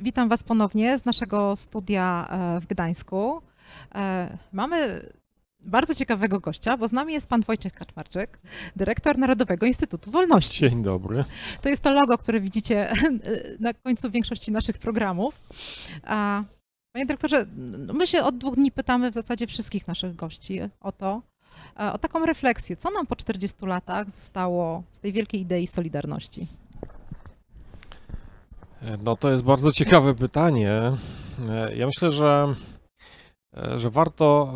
Witam Was ponownie z naszego studia e, w Gdańsku. E, Mamy bardzo ciekawego gościa, bo z nami jest pan Wojciech Kaczmarczyk, dyrektor Narodowego Instytutu Wolności. Dzień dobry. To jest to logo, które widzicie na końcu większości naszych programów. Panie dyrektorze, no my się od dwóch dni pytamy w zasadzie wszystkich naszych gości o to, e, o taką refleksję, co nam po 40 latach zostało z tej wielkiej idei Solidarności. No to jest bardzo ciekawe pytanie. E, Ja myślę, że, e, że warto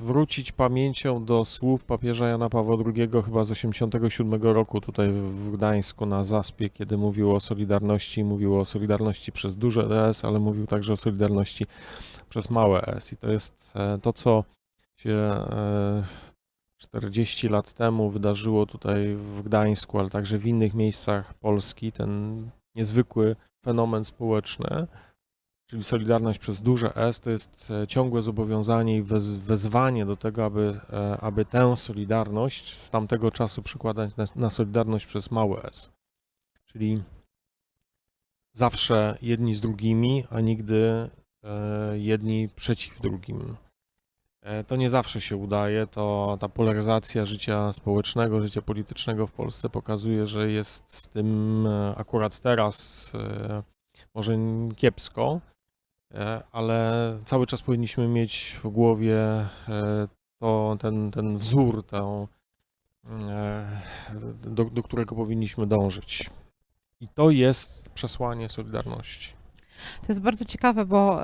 e, wrócić pamięcią do słów papieża Jana Pawła II chyba z 87 roku tutaj w Gdańsku na Zaspie, kiedy mówił o Solidarności, mówił o Solidarności przez duże S, ale mówił także o Solidarności przez małe S. I to jest e, to, co się e, 40 lat temu wydarzyło tutaj w Gdańsku, ale także w innych miejscach Polski, ten niezwykły fenomen społeczny, czyli Solidarność przez duże S, to jest e, ciągłe zobowiązanie i wez, wezwanie do tego, aby, e, aby tę Solidarność z tamtego czasu przykładać na, na Solidarność przez małe S. Czyli zawsze jedni z drugimi, a nigdy e, jedni przeciw drugim. E, To nie zawsze się udaje, to ta polaryzacja życia społecznego, życia politycznego w Polsce pokazuje, że jest z tym e, akurat teraz e, może kiepsko, ale cały czas powinniśmy mieć w głowie to, ten, ten wzór, tę, do, do którego powinniśmy dążyć. I to jest przesłanie Solidarności. To jest bardzo ciekawe, bo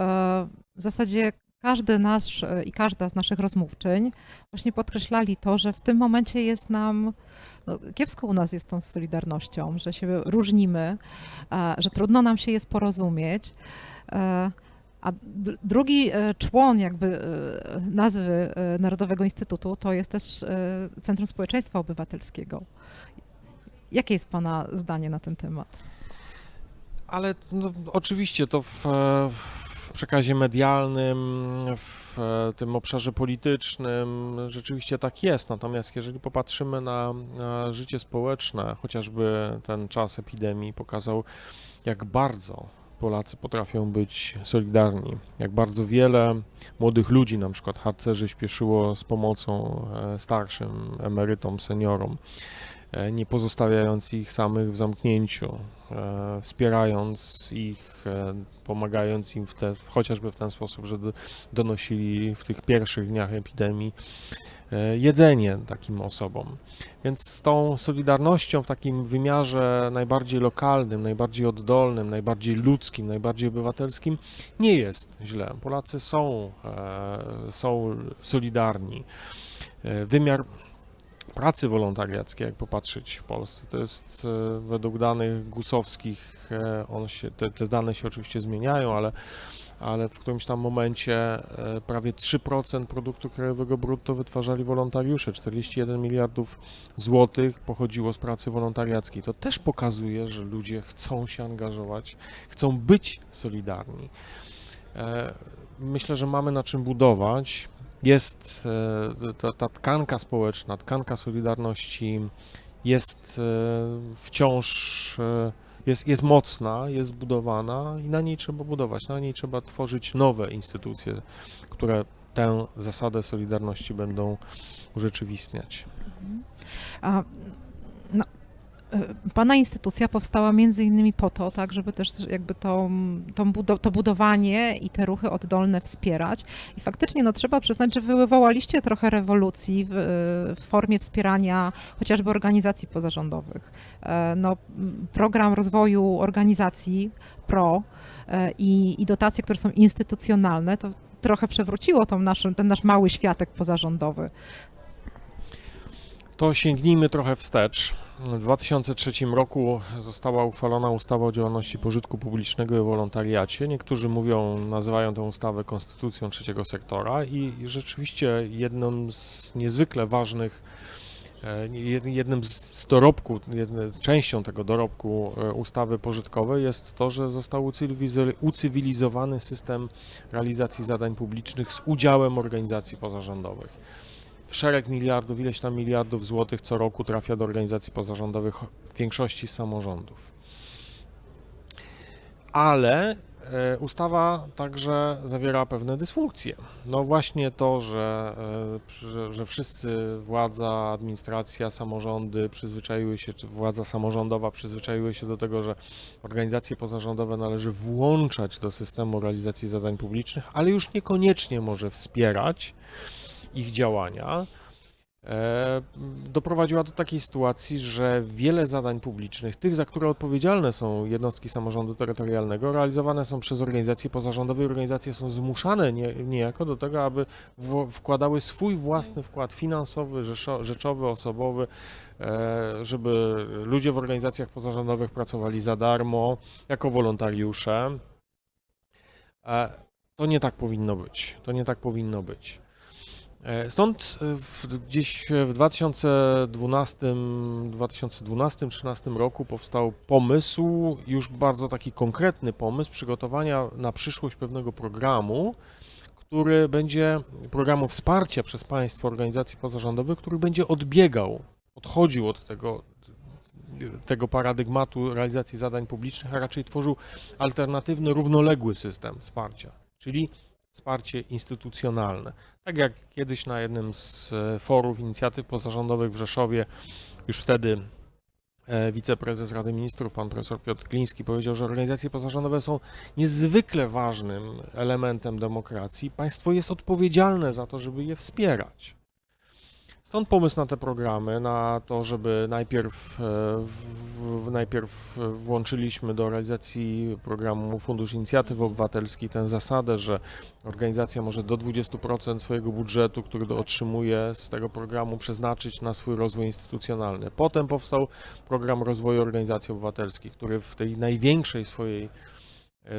w zasadzie każdy nasz e, i każda z naszych rozmówczyń właśnie podkreślali to, że w tym momencie jest nam, no, kiepsko u nas jest tą solidarnością, że się różnimy, że trudno nam się jest porozumieć. E, A drugi e, człon jakby nazwy Narodowego Instytutu to jest też Centrum Społeczeństwa Obywatelskiego. Jakie jest Pana zdanie na ten temat? Ale no, oczywiście to w, w przekazie medialnym, w tym obszarze politycznym rzeczywiście tak jest. Natomiast jeżeli popatrzymy na, życie społeczne, chociażby ten czas epidemii pokazał, jak bardzo Polacy potrafią być solidarni, jak bardzo wiele młodych ludzi, na przykład harcerzy, śpieszyło z pomocą e, starszym, emerytom, seniorom e, nie pozostawiając ich samych w zamknięciu, e, wspierając ich, e, pomagając im w te, chociażby w ten sposób, że do, donosili w tych pierwszych dniach epidemii e, jedzenie takim osobom. Więc z tą solidarnością w takim wymiarze najbardziej lokalnym, najbardziej oddolnym, najbardziej ludzkim, najbardziej obywatelskim nie jest źle. Polacy są, e, są solidarni. E, Wymiar pracy wolontariackiej, jak popatrzeć w Polsce, to jest e, według danych gusowskich, e, on się, te, te dane się oczywiście zmieniają, ale, ale w którymś tam momencie e, prawie 3% produktu krajowego brutto wytwarzali wolontariusze, 41 miliardów złotych pochodziło z pracy wolontariackiej. To też pokazuje, że ludzie chcą się angażować, chcą być solidarni. Myślę, że mamy na czym budować jest e, ta, ta tkanka społeczna, tkanka solidarności jest e, wciąż e, jest, jest mocna, jest zbudowana i na niej trzeba budować, na niej trzeba tworzyć nowe instytucje, które tę zasadę solidarności będą urzeczywistniać. A, no, e, Pana instytucja powstała między innymi po to, tak, żeby też jakby to, to, budo, to budowanie i te ruchy oddolne wspierać. I faktycznie no, trzeba przyznać, że wy wywołaliście trochę rewolucji w, w formie wspierania chociażby organizacji pozarządowych. E, No, program rozwoju organizacji PRO e, i, i dotacje, które są instytucjonalne, to trochę przewróciło tą naszą, ten nasz mały światek pozarządowy. To sięgnijmy trochę wstecz. W 2003 roku została uchwalona ustawa o działalności pożytku publicznego i wolontariacie. Niektórzy mówią, nazywają tę ustawę konstytucją trzeciego sektora i rzeczywiście jedną z niezwykle ważnych, e, jed- jednym z jedne- częścią tego dorobku e, ustawy pożytkowej jest to, że został ucywilizo- ucywilizowany system realizacji zadań publicznych z udziałem organizacji pozarządowych szereg miliardów, ileś tam miliardów złotych co roku trafia do organizacji pozarządowych w większości samorządów. Ale E, Ustawa także zawiera pewne dysfunkcje. No właśnie to, że, e, że, że wszyscy, władza, administracja, samorządy przyzwyczaiły się, czy władza samorządowa przyzwyczaiły się do tego, że organizacje pozarządowe należy włączać do systemu realizacji zadań publicznych, ale już niekoniecznie może wspierać ich działania. E, doprowadziła do takiej sytuacji, że wiele zadań publicznych, tych, za które odpowiedzialne są jednostki samorządu terytorialnego, realizowane są przez organizacje pozarządowe organizacje są zmuszane nie, niejako do tego, aby w, wkładały swój własny wkład finansowy, rzeczowy, osobowy, e, żeby ludzie w organizacjach pozarządowych pracowali za darmo, jako wolontariusze. E, To nie tak powinno być. To nie tak powinno być. E, Stąd e, gdzieś w 2012, 2012-2013 roku powstał pomysł, już bardzo taki konkretny pomysł przygotowania na przyszłość pewnego programu, który będzie programu wsparcia przez państwo organizacji pozarządowych, który będzie odbiegał, odchodził od tego, tego paradygmatu realizacji zadań publicznych, a raczej tworzył alternatywny, równoległy system wsparcia, czyli wsparcie instytucjonalne. Tak jak kiedyś na jednym z e, forów inicjatyw pozarządowych w Rzeszowie, już wtedy e, wiceprezes Rady Ministrów, pan profesor Piotr Kliński powiedział, że organizacje pozarządowe są niezwykle ważnym elementem demokracji. Państwo jest odpowiedzialne za to, żeby je wspierać. Stąd pomysł na te programy, na to, żeby najpierw, e, w, najpierw włączyliśmy do realizacji programu Fundusz Inicjatyw Obywatelskich tę zasadę, że organizacja może do 20% swojego budżetu, który otrzymuje z tego programu, przeznaczyć na swój rozwój instytucjonalny. Potem powstał program rozwoju organizacji obywatelskich, który w tej największej swojej,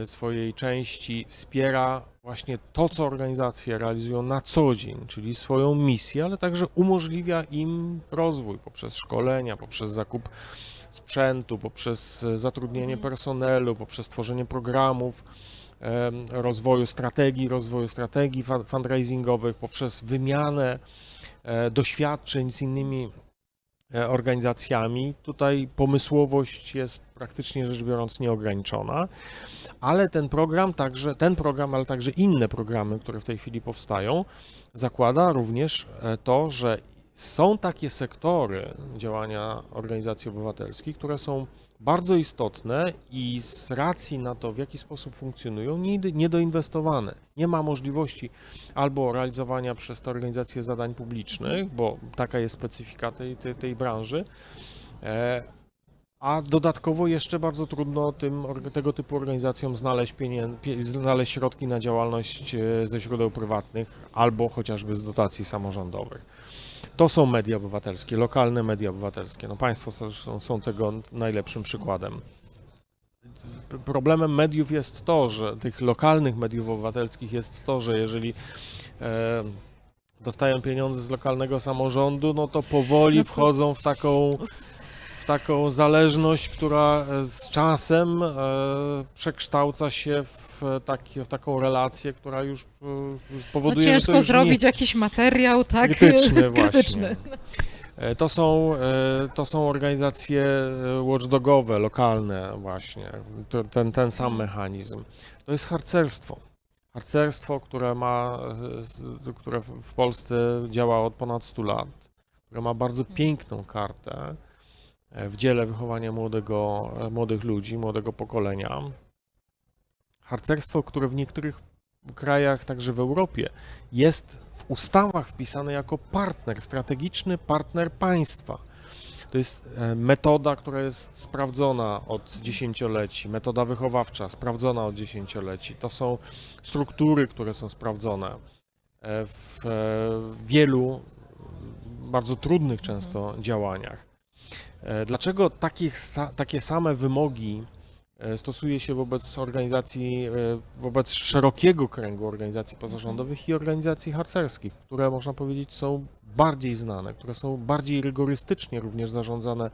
swojej części wspiera właśnie to, co organizacje realizują na co dzień, czyli swoją misję, ale także umożliwia im rozwój poprzez szkolenia, poprzez zakup sprzętu, poprzez e, zatrudnienie personelu, poprzez tworzenie programów rozwoju strategii, rozwoju strategii fundraisingowych, poprzez wymianę e, doświadczeń z innymi e, organizacjami. Tutaj pomysłowość jest praktycznie rzecz biorąc nieograniczona, ale ten program także, ten program, ale także inne programy, które w tej chwili powstają, zakłada również e, to, że są takie sektory działania organizacji obywatelskich, które są bardzo istotne i z racji na to, w jaki sposób funkcjonują, nie- niedoinwestowane. Nie ma możliwości albo realizowania przez te organizacje zadań publicznych, bo taka jest specyfika tej, tej, tej branży, e, a dodatkowo jeszcze bardzo trudno tym, tego typu organizacjom znaleźć, znaleźć środki na działalność e, ze źródeł prywatnych albo chociażby z dotacji samorządowych. To są media obywatelskie, lokalne media obywatelskie. No państwo są, są, tego najlepszym przykładem. Problemem mediów jest to, że tych lokalnych mediów obywatelskich jest to, że jeżeli e, dostają pieniądze z lokalnego samorządu, no to powoli No wchodzą w taką, w taką zależność, która e, z czasem e, przekształca się w, takie, w taką relację, która już e, No spowoduje, że to ciężko już zrobić nie, jakiś materiał tak krytyczny krytyczny. E, To są, e, to są organizacje e, watchdogowe, lokalne właśnie, ten, ten sam mechanizm. To jest harcerstwo. Harcerstwo, które ma, e, które w Polsce działa od ponad 100 lat, które ma bardzo piękną kartę e, w dziele wychowania młodego, młodych ludzi, młodego pokolenia. Harcerstwo, które w niektórych krajach, także w Europie, jest w ustawach wpisane jako partner, strategiczny partner państwa. To jest e, metoda, która jest sprawdzona od dziesięcioleci, metoda wychowawcza sprawdzona od dziesięcioleci. To są struktury, które są sprawdzone e, w e, wielu bardzo trudnych często działaniach. E, Dlaczego takich, takie same wymogi e, stosuje się wobec organizacji, e, wobec szerokiego kręgu organizacji pozarządowych i organizacji harcerskich, które można powiedzieć są bardziej znane, które są bardziej rygorystycznie również zarządzane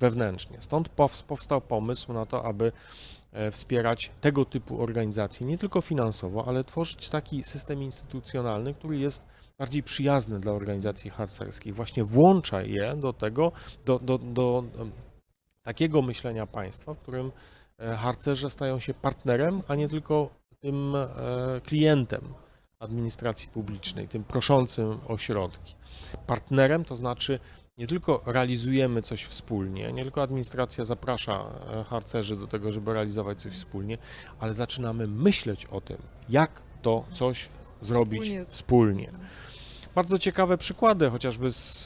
wewnętrznie. Stąd pows- powstał pomysł na to, aby wspierać tego typu organizacje, nie tylko finansowo, ale tworzyć taki system instytucjonalny, który jest bardziej przyjazny dla organizacji harcerskich. Właśnie włącza je do tego, do, do, do takiego myślenia państwa, w którym e, harcerze stają się partnerem, a nie tylko tym e, klientem administracji publicznej, tym proszącym o środki. Partnerem to znaczy nie tylko realizujemy coś wspólnie, nie tylko administracja zaprasza e, harcerzy do tego, żeby realizować coś wspólnie, ale zaczynamy myśleć o tym, jak to coś zrobić Wspólnie. wspólnie. Bardzo ciekawe przykłady, chociażby z,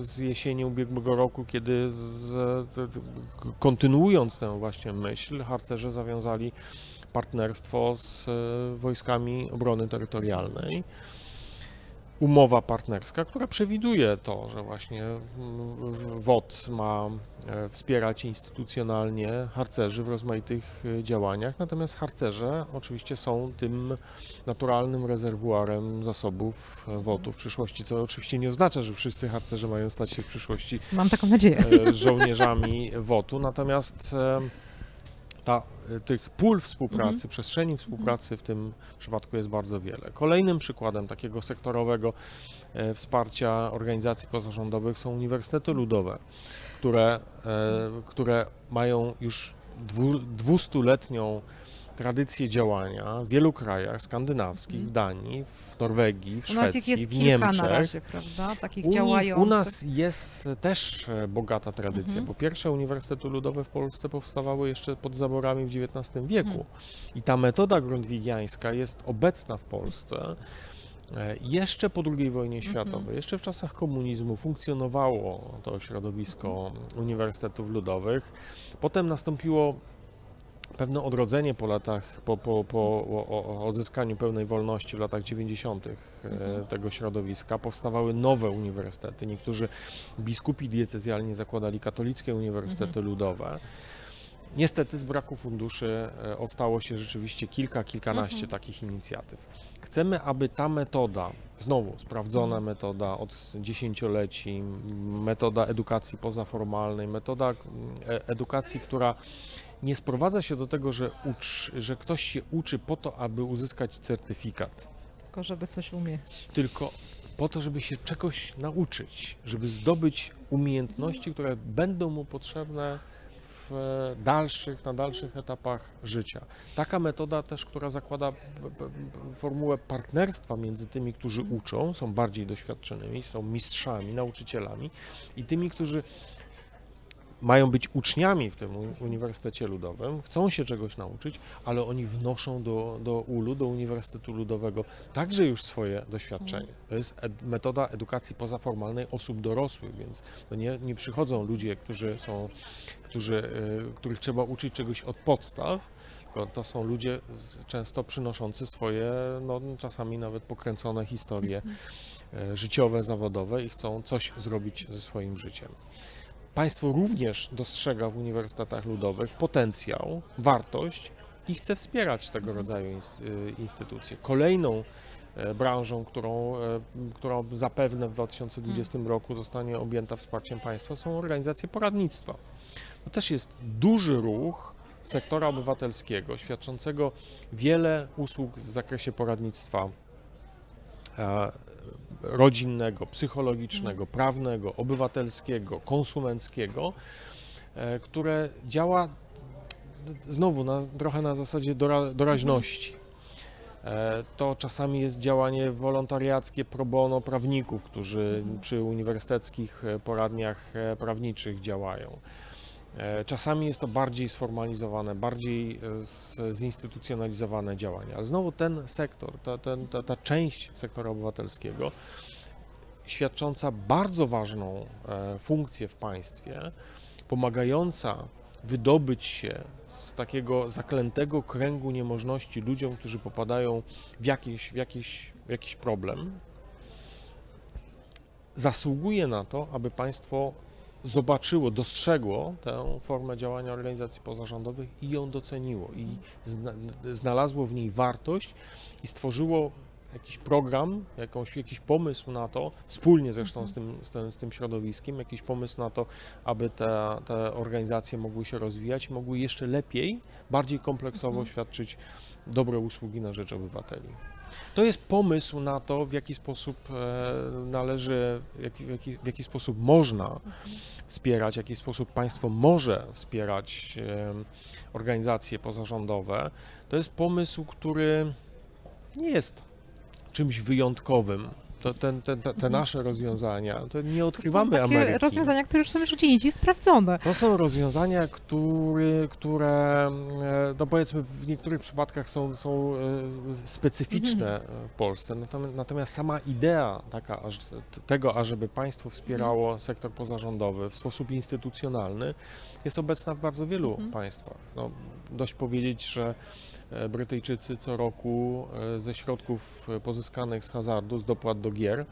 z jesieni ubiegłego roku, kiedy z, kontynuując tę właśnie myśl, harcerze zawiązali partnerstwo z e, wojskami obrony terytorialnej. Umowa partnerska, która przewiduje to, że właśnie WOT ma e, wspierać instytucjonalnie harcerzy w rozmaitych e, działaniach, natomiast harcerze oczywiście są tym naturalnym rezerwuarem zasobów e, WOT-u w przyszłości, co oczywiście nie oznacza, że wszyscy harcerze mają stać się w przyszłości Mam taką nadzieję. żołnierzami WOT-u, natomiast ta, e, tych pól współpracy, Mhm. przestrzeni współpracy w tym przypadku jest bardzo wiele. Kolejnym przykładem takiego sektorowego e, wsparcia organizacji pozarządowych są uniwersytety ludowe, które, e, które mają już dwu, dwustuletnią tradycję działania w wielu krajach skandynawskich, w Danii, w Norwegii, w U nas ich Szwecji, jest w kilka Niemczech. na razie, prawda? Takich U, działających. u nas jest też e, bogata tradycja. Mhm. Po pierwsze, uniwersytety ludowe w Polsce powstawały jeszcze pod zaborami w XIX wieku. Mhm. I ta metoda grundtvigiańska jest obecna w Polsce e, jeszcze po II wojnie Mhm. światowej. Jeszcze w czasach komunizmu funkcjonowało to środowisko uniwersytetów ludowych. Potem nastąpiło pewne odrodzenie po latach, po, po, po odzyskaniu pełnej wolności w latach 90. e, Mhm. tego środowiska. Powstawały nowe uniwersytety. Niektórzy biskupi diecezjalnie zakładali katolickie uniwersytety ludowe. Niestety z braku funduszy e, ostało się rzeczywiście kilka, kilkanaście Mhm. takich inicjatyw. Chcemy, aby ta metoda, znowu sprawdzona Mhm. metoda od dziesięcioleci, metoda edukacji pozaformalnej, metoda mm, e- edukacji, która nie sprowadza się do tego, że, że ktoś się uczy po to, aby uzyskać certyfikat, Tylko żeby coś umieć. tylko po to, żeby się czegoś nauczyć, żeby zdobyć umiejętności, które będą mu potrzebne w dalszych, na dalszych etapach życia. Taka metoda też, która zakłada formułę partnerstwa między tymi, którzy uczą, są bardziej doświadczonymi, są mistrzami, nauczycielami i tymi, którzy mają być uczniami w tym uni- Uniwersytecie Ludowym, chcą się czegoś nauczyć, ale oni wnoszą do, do ULU, do Uniwersytetu Ludowego także już swoje doświadczenie. To jest ed- metoda edukacji pozaformalnej osób dorosłych, więc to nie, nie przychodzą ludzie, którzy są, którzy, y, których trzeba uczyć czegoś od podstaw, tylko to są ludzie często przynoszący swoje, no, czasami nawet pokręcone historie e, życiowe, zawodowe i chcą coś zrobić ze swoim życiem. Państwo również dostrzega w uniwersytetach ludowych potencjał, wartość i chce wspierać tego rodzaju y, instytucje. Kolejną e, branżą, którą, e, m, którą zapewne w 2020 roku zostanie objęta wsparciem państwa, są organizacje poradnictwa. To też jest duży ruch sektora obywatelskiego, świadczącego wiele usług w zakresie poradnictwa rodzinnego, psychologicznego, prawnego, obywatelskiego, konsumenckiego, e, które działa znowu na, trochę na zasadzie dora, doraźności. E, To czasami jest działanie wolontariackie pro bono prawników, którzy przy uniwersyteckich e, poradniach prawniczych działają. E, Czasami jest to bardziej sformalizowane, bardziej e, zinstytucjonalizowane działania, ale znowu ten sektor, ta, ten, ta, ta część sektora obywatelskiego, świadcząca bardzo ważną e, funkcję w państwie, pomagająca wydobyć się z takiego zaklętego kręgu niemożności ludziom, którzy popadają w jakiś, w jakiś, w jakiś problem, zasługuje na to, aby państwo zobaczyło, dostrzegło tę formę działania organizacji pozarządowych i ją doceniło i zna, znalazło w niej wartość i stworzyło jakiś program, jakąś, jakiś pomysł na to, wspólnie zresztą z tym, z, tym, z tym środowiskiem, jakiś pomysł na to, aby te, te organizacje mogły się rozwijać, mogły jeszcze lepiej, bardziej kompleksowo Mhm. świadczyć dobre usługi na rzecz obywateli. To jest pomysł na to, w jaki sposób e, należy, w, jaki, w jaki sposób można wspierać, w jaki sposób państwo może wspierać e, organizacje pozarządowe. To jest pomysł, który nie jest czymś wyjątkowym. To ten, ten, te, te Mhm. nasze rozwiązania, to nie To odkrywamy są takie Ameryki. rozwiązania, które już są już gdzie indziej sprawdzone. To są rozwiązania, który, które, e, no powiedzmy, w niektórych przypadkach są, są e, specyficzne Mhm. w Polsce. Natom- Natomiast sama idea taka, tego, ażeby państwo wspierało Mhm. sektor pozarządowy w sposób instytucjonalny, jest obecna w bardzo wielu Mhm. państwach. No, dość powiedzieć, że Brytyjczycy co roku e, ze środków e, pozyskanych z hazardu, z dopłat do gier,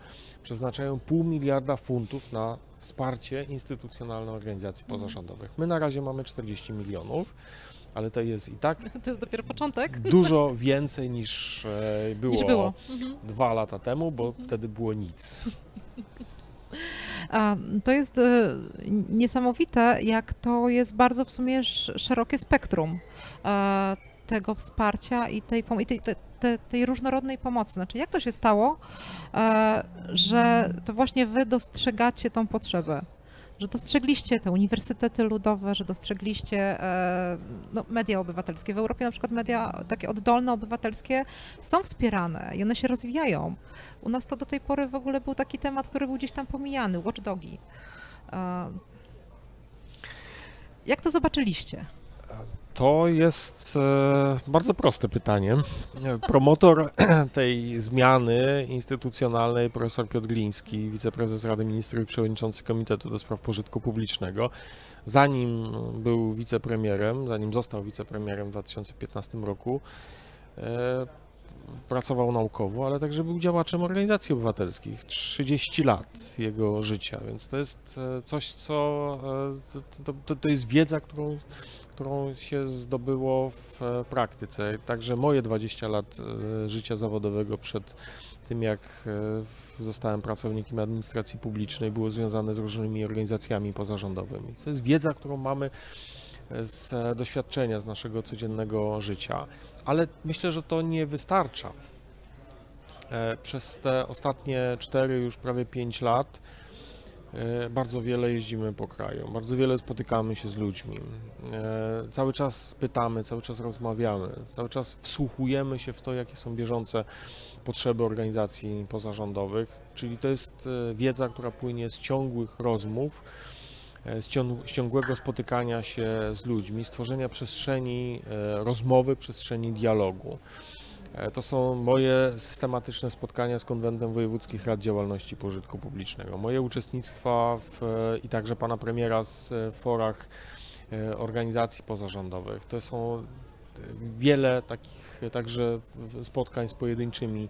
przeznaczają pół miliarda funtów na wsparcie instytucjonalne organizacji Mhm. pozarządowych. My na razie mamy 40 milionów, ale to jest i tak To jest dopiero początek. dużo więcej niż e, było, Niż było. Mhm. dwa lata temu, bo wtedy było nic. A, To jest e, niesamowite, jak to jest bardzo w sumie sz- szerokie spektrum e, tego wsparcia i tej, i tej, te- te- tej różnorodnej pomocy. Znaczy, jak to się stało, e, że to właśnie wy dostrzegacie tą potrzebę? Że dostrzegliście te uniwersytety ludowe, że dostrzegliście e, no, media obywatelskie. W Europie na przykład media takie oddolne, obywatelskie są wspierane i one się rozwijają. U nas to do tej pory w ogóle był taki temat, który był gdzieś tam pomijany, watchdogi. E, Jak to zobaczyliście? To jest e, bardzo proste pytanie. Promotor tej zmiany instytucjonalnej, profesor Piotr Gliński, wiceprezes Rady Ministrów i przewodniczący Komitetu do Spraw Pożytku Publicznego, zanim był wicepremierem, zanim został wicepremierem w 2015 roku, e, pracował naukowo, ale także był działaczem organizacji obywatelskich. 30 lat jego życia, więc to jest e, coś, co e, to, to, to jest wiedza, którą którą się zdobyło w e, praktyce. Także moje 20 lat życia zawodowego przed tym, jak zostałem pracownikiem administracji publicznej, było związane z różnymi organizacjami pozarządowymi. To jest wiedza, którą mamy z doświadczenia, z naszego codziennego życia, ale myślę, że to nie wystarcza. E, Przez te ostatnie 4, już prawie 5 lat E, Bardzo wiele jeździmy po kraju, bardzo wiele spotykamy się z ludźmi. E, Cały czas pytamy, cały czas rozmawiamy, cały czas wsłuchujemy się w to, jakie są bieżące potrzeby organizacji pozarządowych, czyli to jest wiedza, która płynie z ciągłych rozmów, ciąg- z ciągłego spotykania się z ludźmi, stworzenia przestrzeni e, rozmowy, przestrzeni dialogu. E, To są moje systematyczne spotkania z Konwentem Wojewódzkich Rad Działalności Pożytku Publicznego. Moje uczestnictwa w, e, i także pana premiera z e, forach e, organizacji pozarządowych. To są e, wiele takich także spotkań z pojedynczymi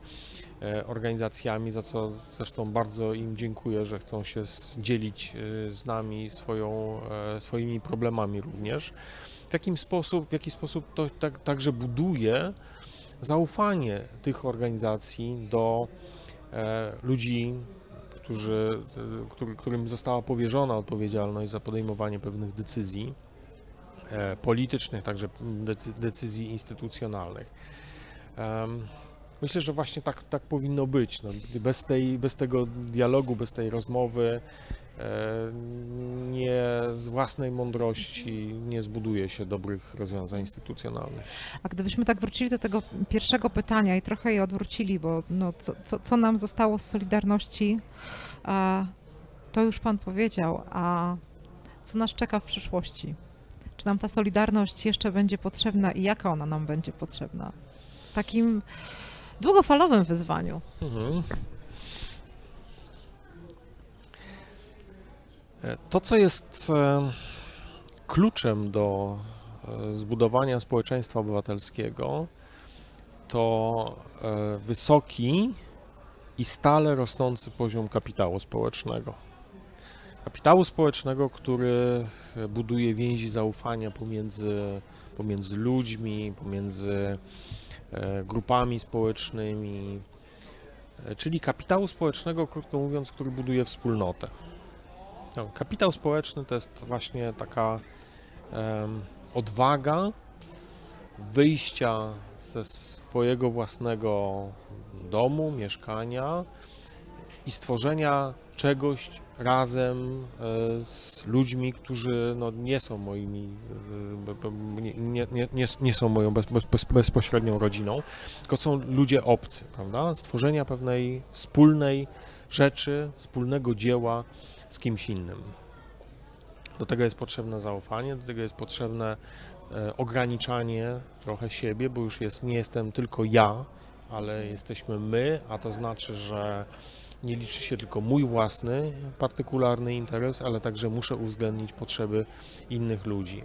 e, organizacjami, za co zresztą bardzo im dziękuję, że chcą się dzielić e, z nami swoją, e, swoimi problemami również. W jakim sposób, w jaki sposób to tak, także buduje zaufanie tych organizacji do ludzi, którzy, który, którym została powierzona odpowiedzialność za podejmowanie pewnych decyzji politycznych, także decy, decyzji instytucjonalnych. Myślę, że właśnie tak, tak powinno być. No, bez, tej, bez tego dialogu, bez tej rozmowy, e, nie z własnej mądrości nie zbuduje się dobrych rozwiązań instytucjonalnych. A gdybyśmy tak wrócili do tego pierwszego pytania i trochę je odwrócili, bo no, co, co, co nam zostało z Solidarności, to już Pan powiedział, a co nas czeka w przyszłości? Czy nam ta Solidarność jeszcze będzie potrzebna i jaka ona nam będzie potrzebna? W takim długofalowym wyzwaniu. Mhm. E, To, co jest e, kluczem do e, zbudowania społeczeństwa obywatelskiego, to wysoki i stale rosnący poziom kapitału społecznego. Kapitału społecznego, który e, buduje więzi zaufania pomiędzy, pomiędzy ludźmi, pomiędzy e, grupami społecznymi, e, czyli kapitału społecznego, krótko mówiąc, który buduje wspólnotę. No, kapitał społeczny to jest właśnie taka odwaga wyjścia ze swojego własnego domu, mieszkania i stworzenia czegoś razem e, z ludźmi, którzy no, nie są moimi, e, nie, nie, nie, nie, są moją bez, bez, bezpośrednią rodziną, tylko są ludzie obcy, prawda? Stworzenia pewnej wspólnej rzeczy, wspólnego dzieła z kimś innym. Do tego jest potrzebne zaufanie, do tego jest potrzebne e, ograniczanie trochę siebie, bo już jest, nie jestem tylko ja, ale jesteśmy my, a to znaczy, że nie liczy się tylko mój własny, partykularny interes, ale także muszę uwzględnić potrzeby innych ludzi.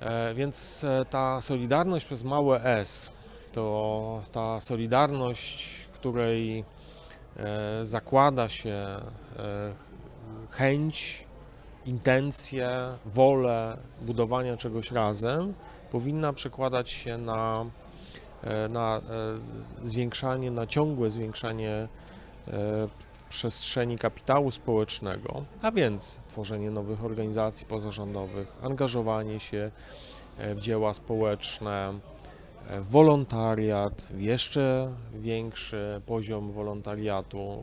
E, Więc e, ta solidarność przez małe S to ta solidarność, której e, zakłada się chęć, intencje, wolę budowania czegoś razem, powinna przekładać się na, na zwiększanie, na ciągłe zwiększanie przestrzeni kapitału społecznego, a więc tworzenie nowych organizacji pozarządowych, angażowanie się e, w dzieła społeczne, e, wolontariat, jeszcze większy poziom wolontariatu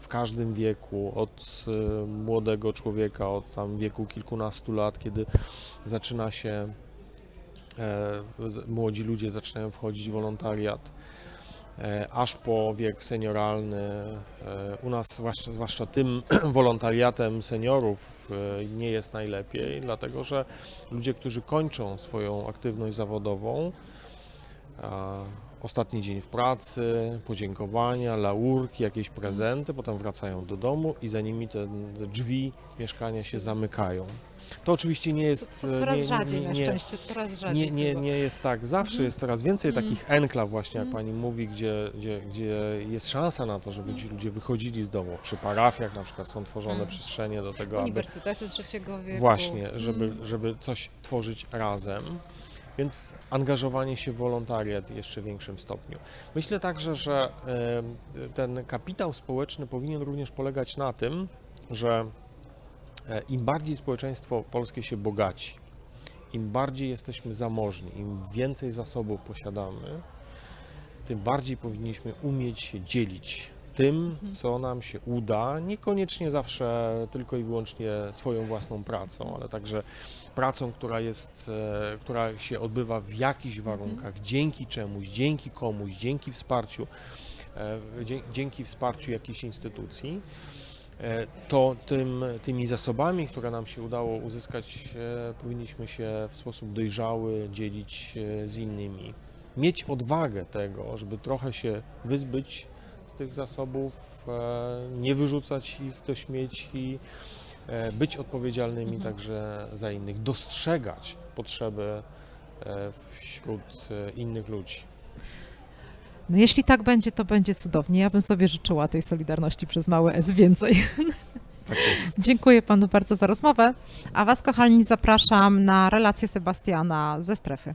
w każdym wieku, od e, młodego człowieka, od tam wieku kilkunastu lat, kiedy zaczyna się, e, młodzi ludzie zaczynają wchodzić w wolontariat, e, aż po wiek senioralny. E, U nas, zwłaszcza, zwłaszcza tym wolontariatem seniorów, e, nie jest najlepiej, dlatego że ludzie, którzy kończą swoją aktywność zawodową, ostatni dzień w pracy, podziękowania, laurki, jakieś prezenty, potem wracają do domu i za nimi te drzwi mieszkania się zamykają. To oczywiście nie jest. Co, coraz nie, rzadziej nie, na szczęście, coraz rzadziej. nie, nie, nie jest tak. Zawsze Mhm. jest coraz więcej Mhm. takich enklaw właśnie, jak Mhm. pani mówi, gdzie, gdzie, gdzie jest szansa na to, żeby ci ludzie wychodzili z domu. Przy parafiach na przykład są tworzone przestrzenie do tego, aby Uniwersytety trzeciego wieku. Właśnie, żeby, żeby coś tworzyć razem. Więc angażowanie się w wolontariat w jeszcze większym stopniu. Myślę także, że ten kapitał społeczny powinien również polegać na tym, że e, im bardziej społeczeństwo polskie się bogaci, im bardziej jesteśmy zamożni, im więcej zasobów posiadamy, tym bardziej powinniśmy umieć się dzielić tym, co nam się uda, niekoniecznie zawsze tylko i wyłącznie swoją własną pracą, ale także pracą, która jest, e, która się odbywa w jakichś warunkach, dzięki czemuś, dzięki komuś, dzięki wsparciu, e, dzięki wsparciu jakiejś instytucji, e, to tym, tymi zasobami, które nam się udało uzyskać, e, powinniśmy się w sposób dojrzały dzielić e, z innymi. Mieć odwagę tego, żeby trochę się wyzbyć z tych zasobów, e, nie wyrzucać ich do śmieci, e, być odpowiedzialnymi Mhm. także za innych, dostrzegać potrzeby e, wśród e, innych ludzi. No jeśli tak będzie, to będzie cudownie. Ja bym sobie życzyła tej solidarności przez małe S więcej. Tak. Dziękuję panu bardzo za rozmowę. A was, kochani, zapraszam na relację Sebastiana ze strefy.